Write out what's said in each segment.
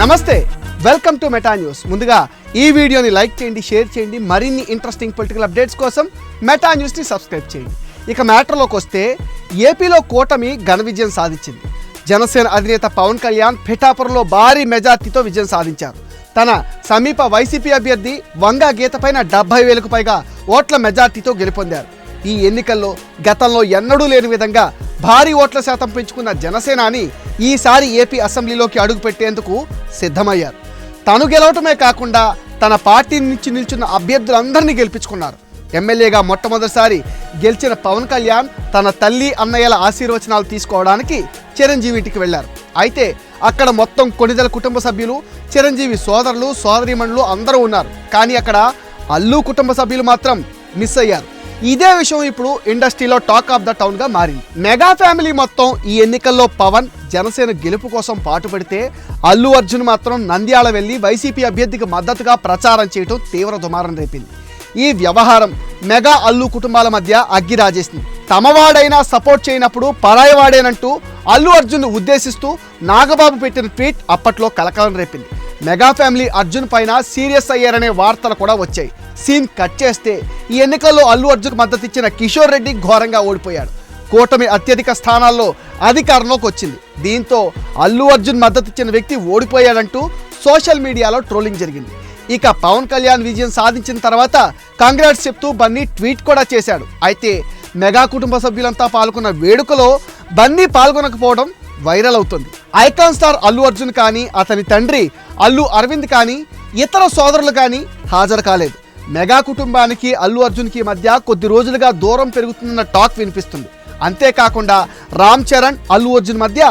నమస్తే welcome to meta news. ముందుగా ఈ వీడియోని లైక్ చేయండి షేర్ చేయండి మరిన్ని ఇంట్రెస్టింగ్ పొలిటికల్ అప్డేట్స్ కోసం మెటా న్యూస్ని సబ్స్క్రైబ్ చేయండి. ఇక మ్యాటర్లోకి వస్తే ఏపీలో కూటమి ఘన విజయం సాధించింది. జనసేన అధినేత పవన్ కళ్యాణ్ పిఠాపురంలో భారీ మెజార్టీతో విజయం సాధించారు. తన సమీప వైసీపీ అభ్యర్థి వంగా గీత పైన డెబ్బై వేలకు పైగా ఓట్ల మెజార్టీతో గెలుపొందారు. ఈ ఎన్నికల్లో గతంలో ఎన్నడూ లేని విధంగా భారీ ఓట్ల శాతం పెంచుకున్న జనసేనాని ఈసారి ఏపీ అసెంబ్లీలోకి అడుగుపెట్టేందుకు సిద్ధమయ్యారు. తను గెలవటమే కాకుండా తన పార్టీ నుంచి నిల్చున్న అభ్యర్థులందరినీ గెలిపించుకున్నారు. ఎమ్మెల్యేగా మొట్టమొదటిసారి గెలిచిన పవన్ కళ్యాణ్ తన తల్లి అన్నయ్యల ఆశీర్వచనాలు తీసుకోవడానికి చిరంజీవి ఇంటికి వెళ్ళారు అయితే అక్కడ మొత్తం కొనిదల కుటుంబ సభ్యులు చిరంజీవి సోదరులు సోదరీమణులు అందరూ ఉన్నారు. కానీ అక్కడ అల్లు కుటుంబ సభ్యులు మాత్రం మిస్ అయ్యారు. ఇదే విషయం ఇప్పుడు ఇండస్ట్రీలో టాక్ ఆఫ్ ద టౌన్గా మారింది. మెగా ఫ్యామిలీ మొత్తం ఈ ఎన్నికల్లో పవన్ జనసేన గెలుపు కోసం పాటుపడితే అల్లు అర్జున్ మాత్రం నంద్యాల వెళ్ళి వైసీపీ అభ్యర్థికి మద్దతుగా ప్రచారం చేయడం తీవ్ర దుమారం రేపింది. ఈ వ్యవహారం మెగా అల్లు కుటుంబాల మధ్య అగ్గి రాజేసింది. తమవాడైనా సపోర్ట్ చేయనప్పుడు పరాయవాడేనంటూ అల్లు అర్జున్ ఉద్దేశిస్తూ నాగబాబు పెట్టిన ట్వీట్ అప్పట్లో కలకలం రేపింది. మెగా ఫ్యామిలీ అర్జున్ పైన సీరియస్ అయ్యారనే వార్తలు కూడా వచ్చాయి. సీన్ కట్ చేస్తే ఈ ఎన్నికల్లో అల్లు అర్జున్ మద్దతు ఇచ్చిన కిషోర్ రెడ్డి ఘోరంగా ఓడిపోయాడు. కూటమి అత్యధిక స్థానాల్లో అధికారంలోకి వచ్చింది. దీంతో అల్లు అర్జున్ మద్దతు ఇచ్చిన వ్యక్తి ఓడిపోయాడంటూ సోషల్ మీడియాలో ట్రోలింగ్ జరిగింది. ఇక పవన్ కళ్యాణ్ విజయం సాధించిన తర్వాత కంగ్రాట్స్ చెప్తూ బన్నీ ట్వీట్ కూడా చేశాడు. అయితే మెగా కుటుంబ సభ్యులంతా పాల్గొన్న వేడుకలో బన్నీ పాల్గొనకపోవడం వైరల్ అవుతుంది. ఐకాన్ స్టార్ అల్లు అర్జున్ కానీ అతని తండ్రి అల్లు అరవింద్ కానీ ఇతర సోదరులు కానీ హాజరు కాలేదు. మెగా కుటుంబానికి అల్లు అర్జున్కి మధ్య కొద్ది రోజులుగా దూరం పెరుగుతున్న టాక్ వినిపిస్తుంది. అంతేకాకుండా రామ్ చరణ్ అల్లు అర్జున్ మధ్య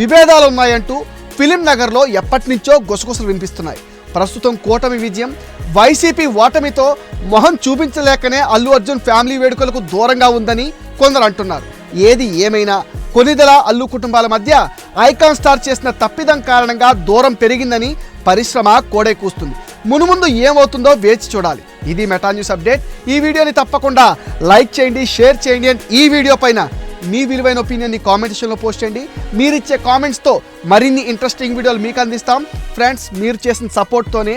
విభేదాలు ఉన్నాయంటూ ఫిలిం నగర్లో ఎప్పటి నుంచో గుసగుసలు వినిపిస్తున్నాయి. ప్రస్తుతం కూటమి విజయం వైసీపీ ఓటమితో మొహం చూపించలేకనే అల్లు అర్జున్ ఫ్యామిలీ వేడుకలకు దూరంగా ఉందని కొందరు అంటున్నారు. ఏది ఏమైనా కొనిదల అల్లు కుటుంబాల మధ్య ఐకాన్ స్టార్ చేసిన తప్పిదం కారణంగా దూరం పెరిగిందని పరిశ్రమ కోడే కూస్తుంది. మునుముందు ఏమవుతుందో వేచి చూడాలి. ఇది మెటా న్యూస్ అప్డేట్. ఈ వీడియోని తప్పకుండా లైక్ చేయండి షేర్ చేయండి అండ్ ఈ వీడియో పైన మీ విలువైన ఒపీనియన్ని కామెంట్ సెక్షన్లో పోస్ట్ చేయండి. మీరిచ్చే కామెంట్స్తో మరిన్ని ఇంట్రెస్టింగ్ వీడియోలు మీకు అందిస్తాం. ఫ్రెండ్స్ మీరు చేసిన సపోర్ట్తోనే